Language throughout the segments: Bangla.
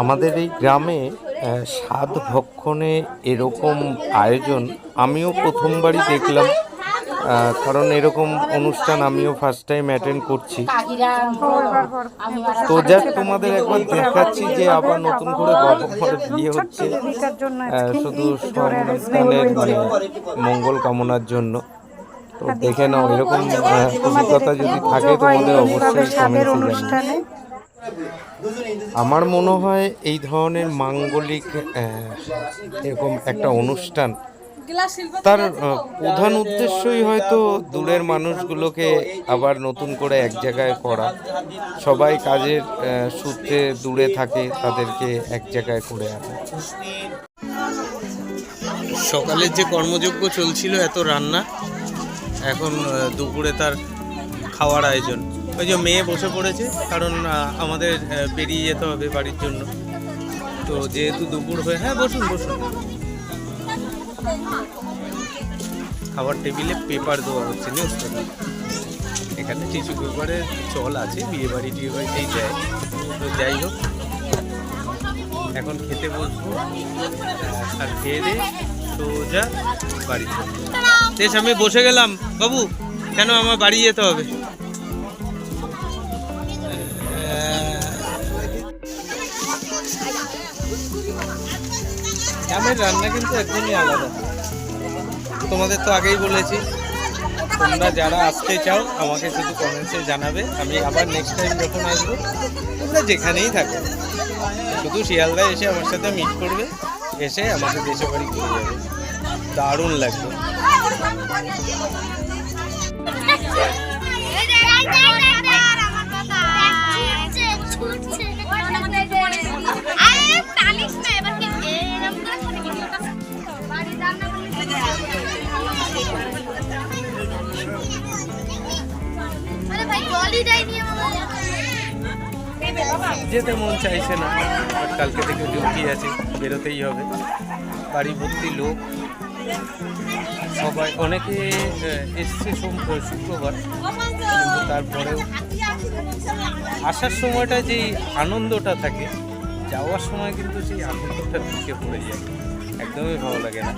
আমাদের এই গ্রামে স্বাদ ভক্ষণে এরকম আয়োজন আমিও প্রথমবারই দেখলাম কারণ এরকম অনুষ্ঠান আমিও ফার্স্ট টাইম অ্যাটেন্ড করছি। তো যাক তোমাদের একবার দেখাচ্ছি যে আবার নতুন করে গর্ভফলের বিয়ে হচ্ছে শুধু। মানে মঙ্গল কামনার জন্য। তো দেখে নাও এরকম অভিজ্ঞতা যদি থাকে তোমাদের অবশ্যই জানাবে আমার মনে হয় এই ধরনের মাঙ্গলিক এরকম একটা অনুষ্ঠান তার প্রধান উদ্দেশ্যই হয়তো দূরের মানুষগুলোকে আবার নতুন করে এক জায়গায় করা। সবাই কাজের সূত্রে দূরে থাকে তাদেরকে এক জায়গায় করে আনা। সকালের যে কর্মযজ্ঞ চলছিল এত রান্না এখন দুপুরে তার খাওয়ার আয়োজন। ওই যে মেয়ে বসে পড়েছে, কারণ আমাদের বেরিয়ে যেতে হবে বাড়ির জন্য। তো যেহেতু দুপুর হয়ে হ্যাঁ বসুন বসুন। খাবার টেবিলে পেপার দেওয়া হচ্ছে নিউজ পেপার এখানে টিস্যু পেপারের চল আছে, বিয়ে বাড়ি টিয়ে বাড়িতেই দেয় তো যাই হোক, এখন খেতে বসবো। আর খেয়ে দিয়ে সোজা বাড়ি। বেশ, আমি বসে গেলাম। বাবু, কেন আমার বাড়ি যেতে হবে? গ্রামের রান্না কিন্তু একদমই আলাদা। তোমাদের তো আগেই বলেছি, তোমরা যারা আসতে চাও, আমাকে শুধু কমেন্টসে জানাবে। আমি আবার নেক্সট টাইম যখন আসব, তোমরা যেখানেই থাকো। শুধু শিয়ালদায় এসে আমার সাথে মিট করবে। এসে আমাদের দেশে বাড়ি ঘুরে যাবে। দারুণ লাগবে। যেতে মন চাইছে না। আর কালকে থেকে ডিউটি আছে, বেরোতেই হবে। বাড়ি ভর্তি লোক। সবাই অনেকে এসছে শুক্রবার। কিন্তু তারপরেও আসার সময়টা যেই আনন্দটা থাকে, যাওয়ার সময় কিন্তু সেই আনন্দটা ঢুকে পড়ে যায়। একদমই ভালো লাগে না।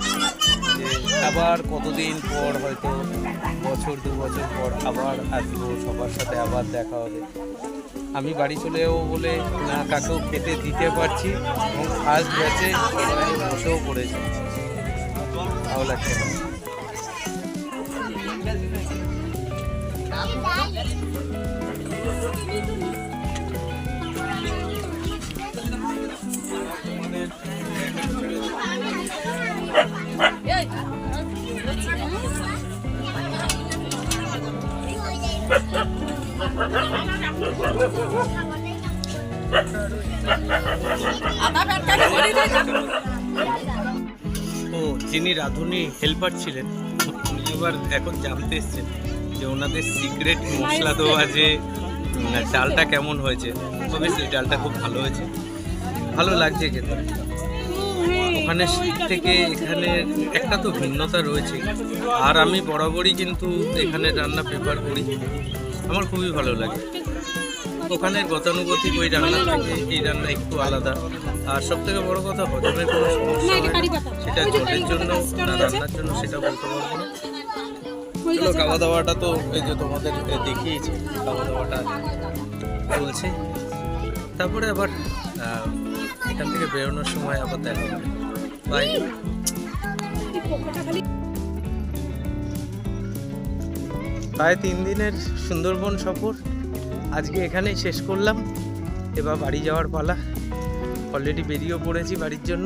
যে আবার কতদিন পর হয়তো বছর, দু বছর পর আবার আসব, সবার সাথে আবার দেখা হবে। আমি বাড়ি চলে যাব বলে না কাকেও খেতে দিতে পারছি এবং ফার্স্ট ব্যাচে বসেও পড়েছে। ভালো লাগছে না। ও, যিনি রাঁধুনি হেল্পার ছিলেন, উনি এবার এখন জানতে এসছেন যে ওনাদের সিক্রেট মশলা দেওয়া যে ডালটা কেমন হয়েছে। অবশ্যই ডালটা খুব ভালো হয়েছে। ভালো লাগছে খেতে। ওখানে থেকে এখানে একটা তো ভিন্নতা রয়েছে। আর আমি বরাবরই কিন্তু এখানে রান্না প্রেফার করি। আমার খুবই ভালো লাগে। ওখানের গতানুগতিক ওই রান্না থেকে এই রান্না একটু আলাদা। আর সব থেকে বড় কথা হজমের কোনো সমস্যা হয় সেটা জলের জন্য না, রান্নার জন্য সেটা বলতে পারব না। খাওয়া দাওয়াটা তো এই যে তোমাদের দেখিয়েছি খাওয়া দাওয়াটা চলছে তারপরে আবার এখান থেকে বেরোনোর সময় আবার দেখা বাই প্রায় তিন দিনের সুন্দরবন সফর। আজকে এখানেই শেষ করলাম। এবার বাড়ি যাওয়ার পালা। অলরেডি বেরিয়েও পড়েছি বাড়ির জন্য।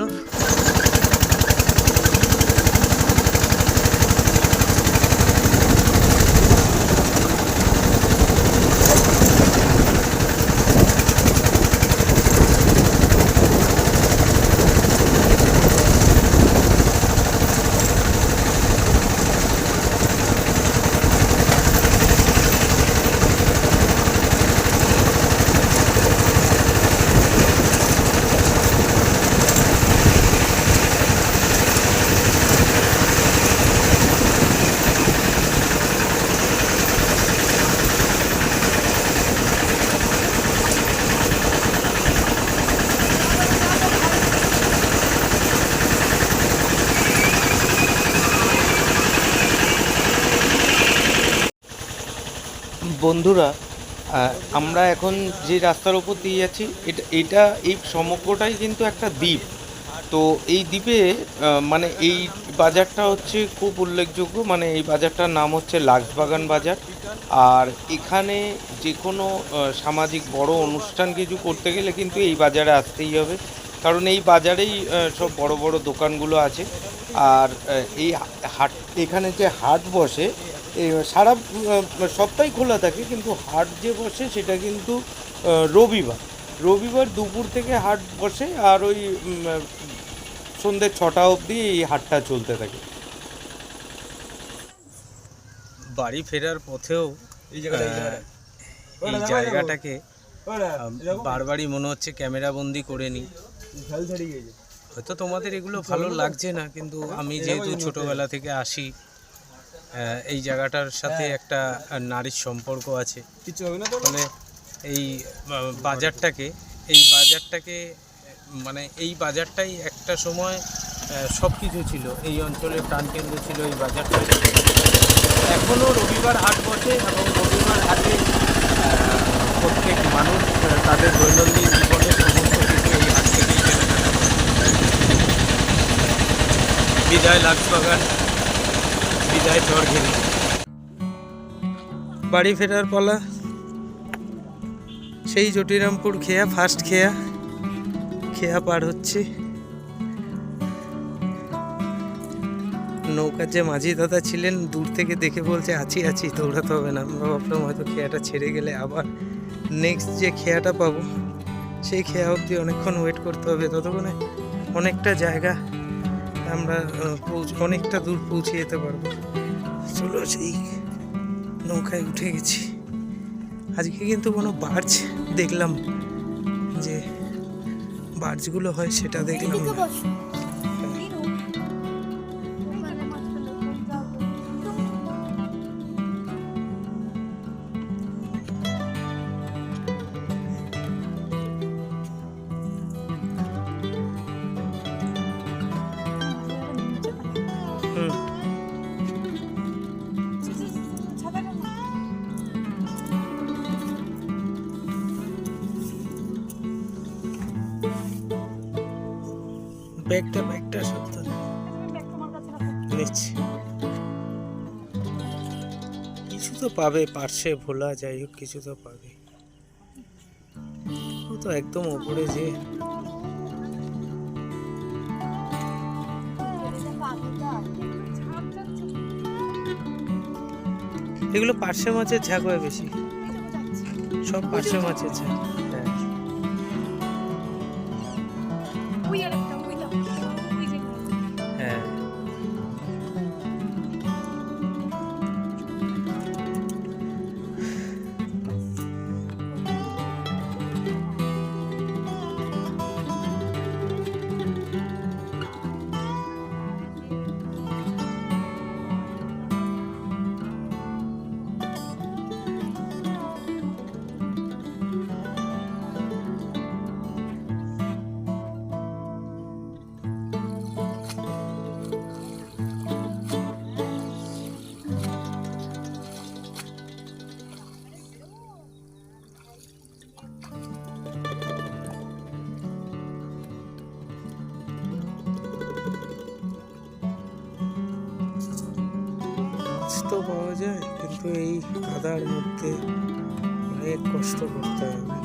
বন্ধুরা আমরা এখন যে রাস্তার ওপর দিয়ে যাচ্ছি, এটা এটা এই সমগ্রটাই কিন্তু একটা দ্বীপ। তো এই দ্বীপে মানে এই বাজারটা হচ্ছে খুব উল্লেখযোগ্য মানে এই বাজারটার নাম হচ্ছে লাক্সবাগান বাজার। আর এখানে যে কোনো সামাজিক বড় অনুষ্ঠান কিছু করতে গেলে কিন্তু এই বাজারে আসতেই হবে। কারণ এই বাজারেই সব বড় বড় দোকানগুলো আছে। আর এই হাট, এখানে যে হাট বসে সারা সপ্তাহে খোলা থাকে কিন্তু হাট যে বসে সেটা কিন্তু আহ, রবিবার। রবিবার দুপুর থেকে হাট বসে আর ওই সন্ধ্যে ছটা অবধি এই হাটটা চলতে থাকে। বাড়ি ফেরার পথেও এই জায়গাটা এই জায়গাটা। এই জায়গাটাকে বারবারই মনে হচ্ছে ক্যামেরা বন্দি করে গেছে হয়তো তোমাদের এগুলো ভালো লাগছে না কিন্তু আমি যেহেতু ছোটবেলা থেকে আসি এই জায়গাটার সাথে একটা নারীর সম্পর্ক আছে। কিচ্ছু হবে না ফলে এই বাজারটাকে এই বাজারটাকে মানে এই বাজারটাই একটা সময় সব কিছু ছিল। এই অঞ্চলের প্রাণকেন্দ্র ছিল এই বাজারটা। এখনও রবিবার হাট বসে এবং রবিবার হাটে প্রত্যেক মানুষ তাদের দৈনন্দিন জীবনের সমস্ত কিছু এই হাট থেকেই কেনাকাটা করে। বিদায় বিদায় চরঘেরি বাড়ি ফেরার পালা। সেই জটিরামপুর খেয়া ফার্স্ট খেয়া। খেয়া পার হচ্ছে। নৌকার যে মাঝি দাদা ছিলেন, দূর থেকে দেখে বলছে, আছি আছি, দৌড়াতে হবে না। আমরা ভাবলাম, হয়তো খেয়াটা ছেড়ে গেলে আবার নেক্সট যে খেয়াটা পাবো, সেই খেয়া অবধি অনেকক্ষণ ওয়েট করতে হবে। ততক্ষণে অনেকটা জায়গা আমরা অনেকটা দূর পৌঁছে যেতে পারব। চলো সেই নৌকায় উঠে গেছি। আজকে কিন্তু কোনো বার্জ দেখলাম যে বার্জগুলো হয় সেটা দেখলাম ব্যাগটা ব্যাগটা সত্য। নিচ্ছি। কিছু তো পাবে পার্শ্বে ভোলা, যাই হোক, কিছু তো পাবে। ও তো একদম ওপরে যে। এগুলো পার্শ্বে মাছের ঝাঁক হয় বেশি। সব পার্শ্বে মাছের ঝাঁক। মাছ তো পাওয়া যায় কিন্তু এই কাদার মধ্যে অনেক কষ্ট করতে হয়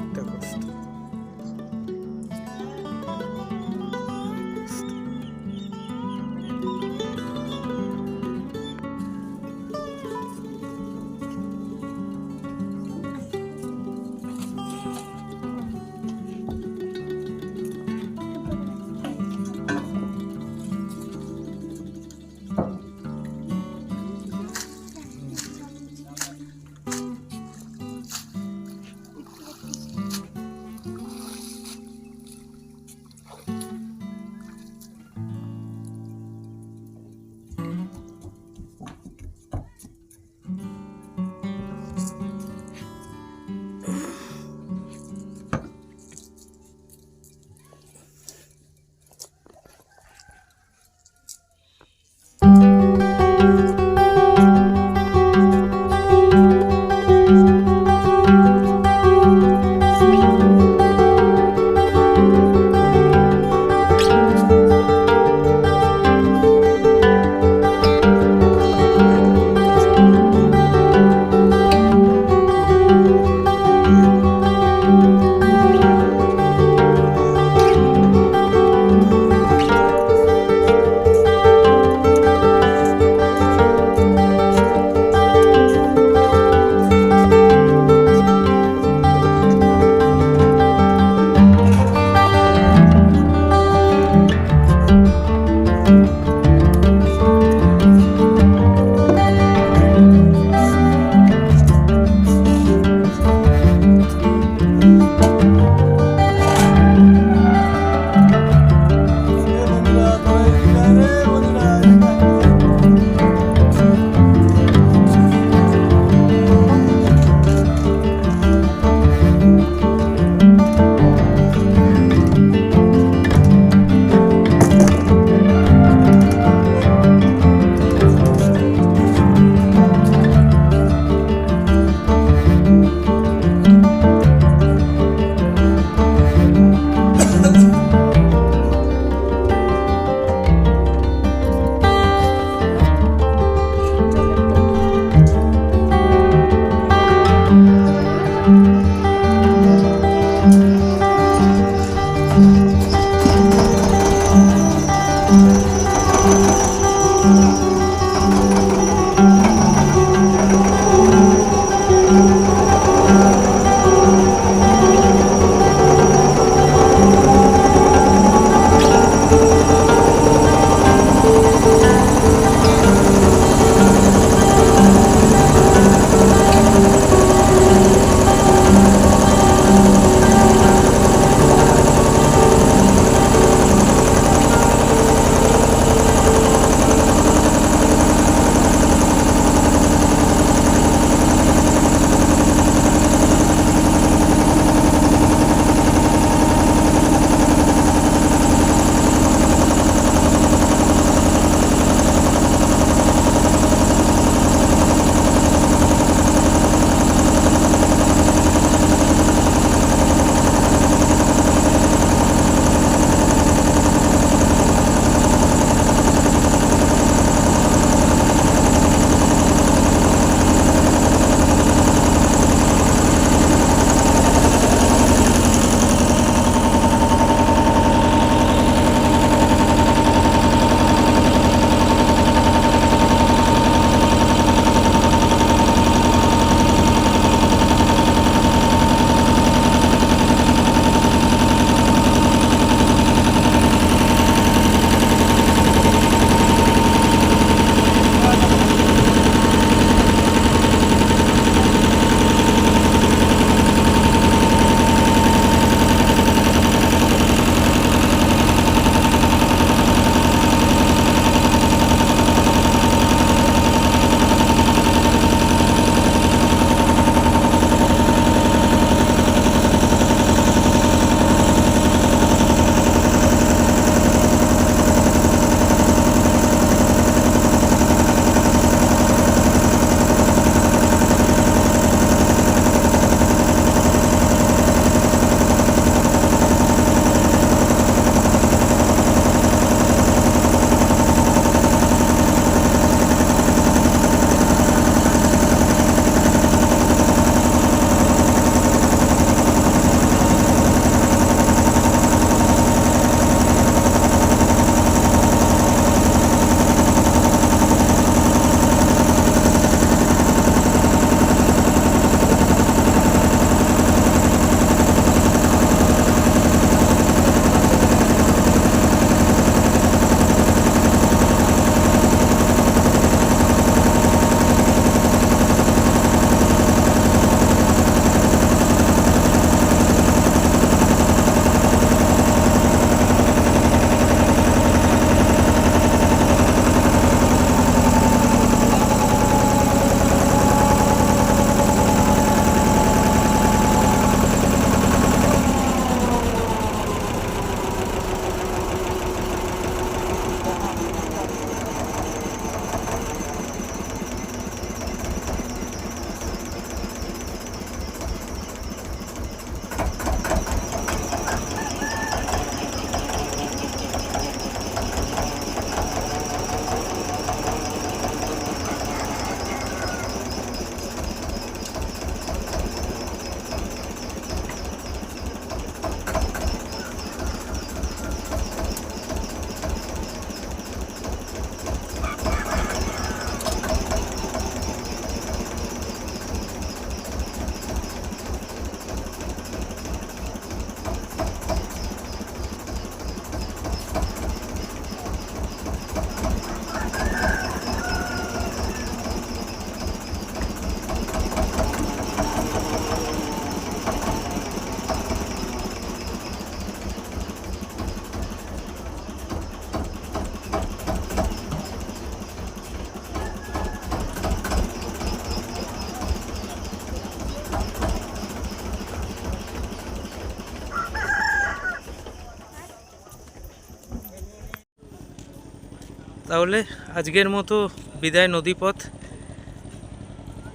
তাহলে আজকের মতো বিদায় নদীপথ।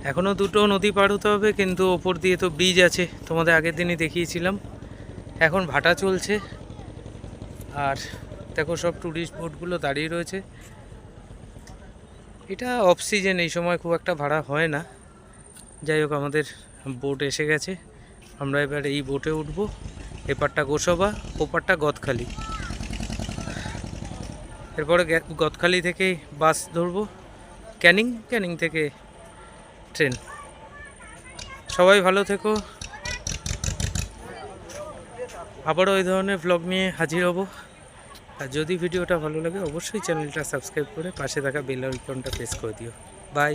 এখনও দুটো নদী পার হতে হবে, কিন্তু ওপর দিয়ে তো ব্রিজ আছে, তোমাদের আগের দিনই দেখিয়েছিলাম। এখন ভাটা চলছে। আর দেখো সব ট্যুরিস্ট বোটগুলো দাঁড়িয়ে রয়েছে। এটা অফ সিজন এই সময় খুব একটা ভাড়া হয় না। যাই হোক, আমাদের বোট এসে গেছে। আমরা এবার এই বোটে উঠব। এপারটা গোসবা, ওপারটা গদখালি। এরপরে গতখালি থেকে বাস ধরবো। ক্যানিং ক্যানিং থেকে ট্রেন। সবাই ভালো থেকো। আবারও ওই ধরনের ব্লগ নিয়ে হাজির হব। আর যদি ভিডিওটা ভালো লাগে, অবশ্যই চ্যানেলটা সাবস্ক্রাইব করে পাশে থাকা বেল আইকনটা প্রেস করে দিও। বাই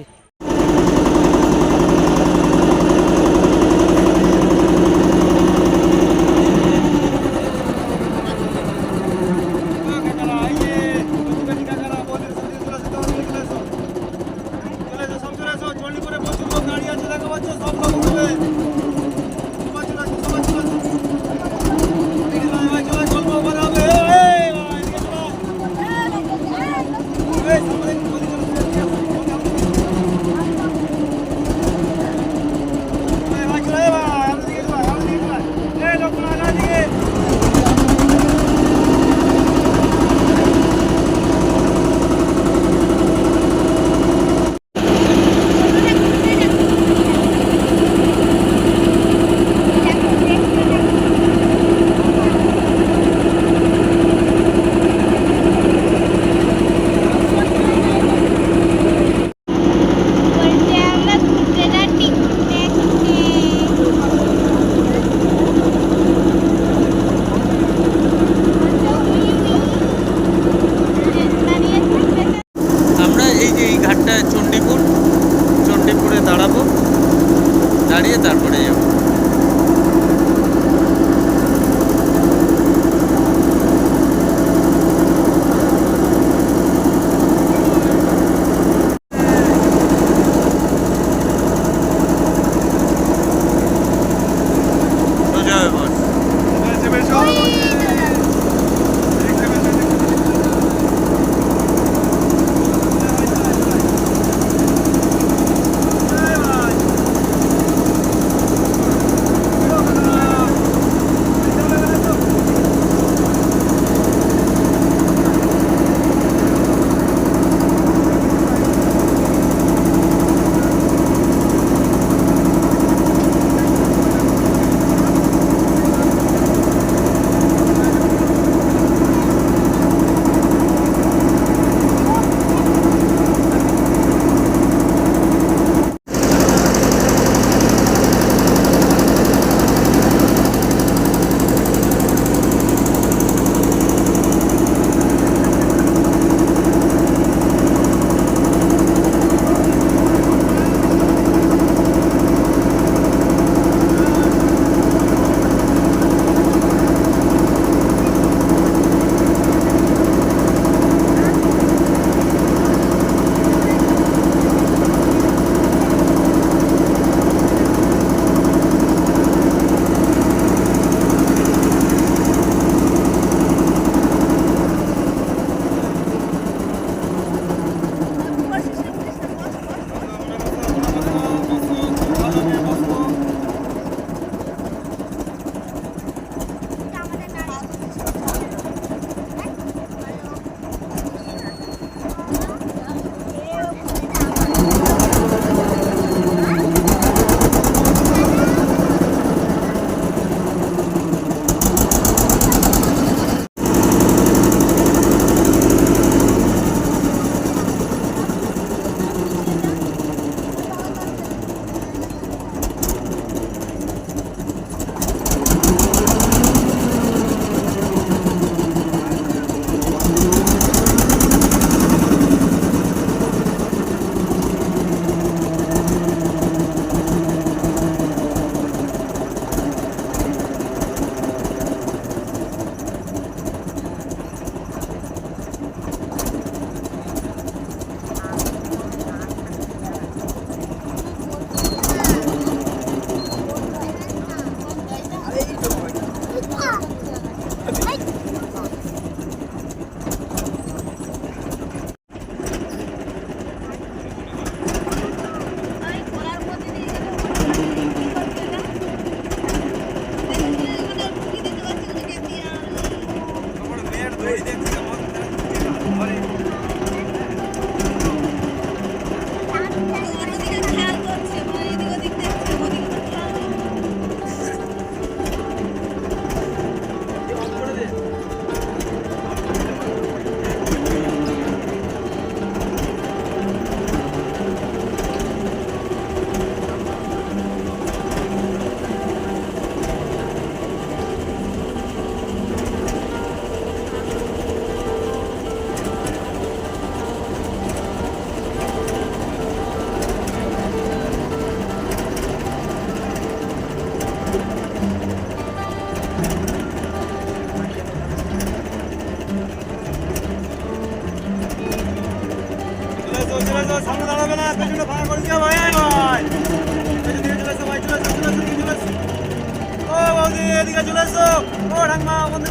চলে ঠাকমা বন্ধ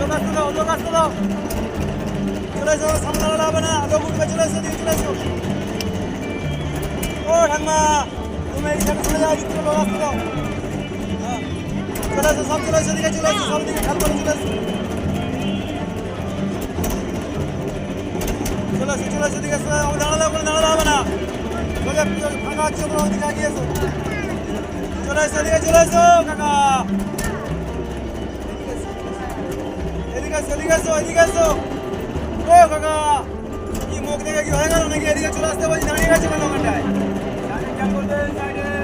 লোক আসতে দাও লোক আসতে দাও চলে এসো সামনে দাঁড়ালে হবে না লোক উঠবে চলে এসো এদিকে চলে এসো ও ঠাকমা তুমি এই সাইডে চলে যাও এদিকে লোক আসতে দাও হ্যাঁ। চলে এসো সব চলে এসো এদিকে চলে এসো সব দিকে খেয়াল করে চলে চলে চলে দাঁড়ালে ওখানে দাঁড়ালে হবে না সোজা ফাঁকা আছে ওদিকে আগিয়ে এসো চলে চলে এসো এদিকে আসো এদিকে আসো, এদিকে এসো ও কাকা, কি মুখ দেখে কি হয়ে গেল নাকি? এদিকে চলে আসতে বলছি, দাঁড়িয়ে গেছে কেন ওখানটায়? সাইডে খেয়াল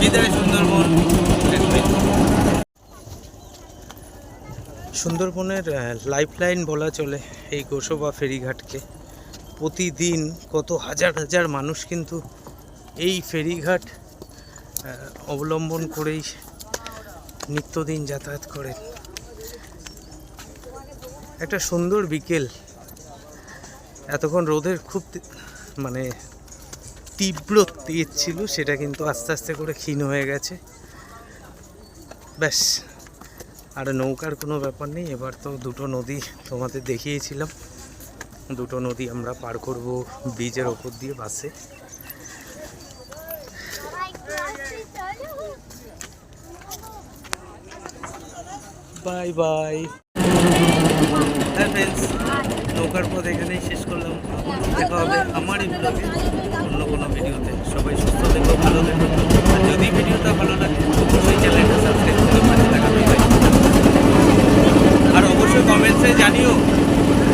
বিদায় সুন্দরবন। সুন্দরবনের লাইফ লাইন বলা চলে এই গোসবা ফেরিঘাটকে। প্রতিদিন কত হাজার হাজার মানুষ কিন্তু এই ফেরিঘাট অবলম্বন করেই নিত্যদিন যাতায়াত করেন। একটা সুন্দর বিকেল। এতক্ষণ রোদের খুব মানে তীব্র তেজ ছিল, সেটা কিন্তু আস্তে আস্তে করে ক্ষীণ হয়ে গেছে। ব্যাস, আর নৌকার কোনো ব্যাপার নেই। এবার তো দুটো নদী তোমাদের দেখিয়েছিলাম। দুটো নদী আমরা পার করব ব্রিজের ওপর দিয়ে বাসে। Bye bye. হ্যাঁ নৌকার পথ এখানেই শেষ করলাম। দেখা হবে আমারই ব্লগে অন্য কোনো ভিডিওতে। সবাই সুস্থ থেকো, ভালো থেকো। আর যদি ভিডিওটা ভালো লাগে, অবশ্যই চ্যানেলটা সাবস্ক্রাইব করে পাশে বেল আর অবশ্যই কমেন্টসে জানিও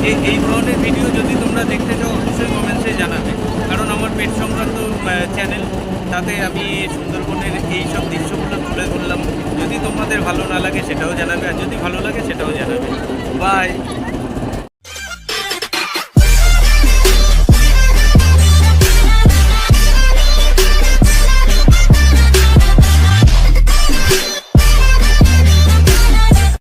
যে এই ধরনের ভিডিও যদি তোমরা দেখতে চাও, অবশ্যই কমেন্টসে জানাবে। কারণ আমার পেট সংক্রান্ত চ্যানেল তাতে আমি সুন্দরবনের এই সব দৃশ্যগুলো তুলে ধরলাম। যদি তোমাদের ভালো না লাগে, সেটাও জানাবে। আর যদি ভালো লাগে, সেটাও জানাবে। বাই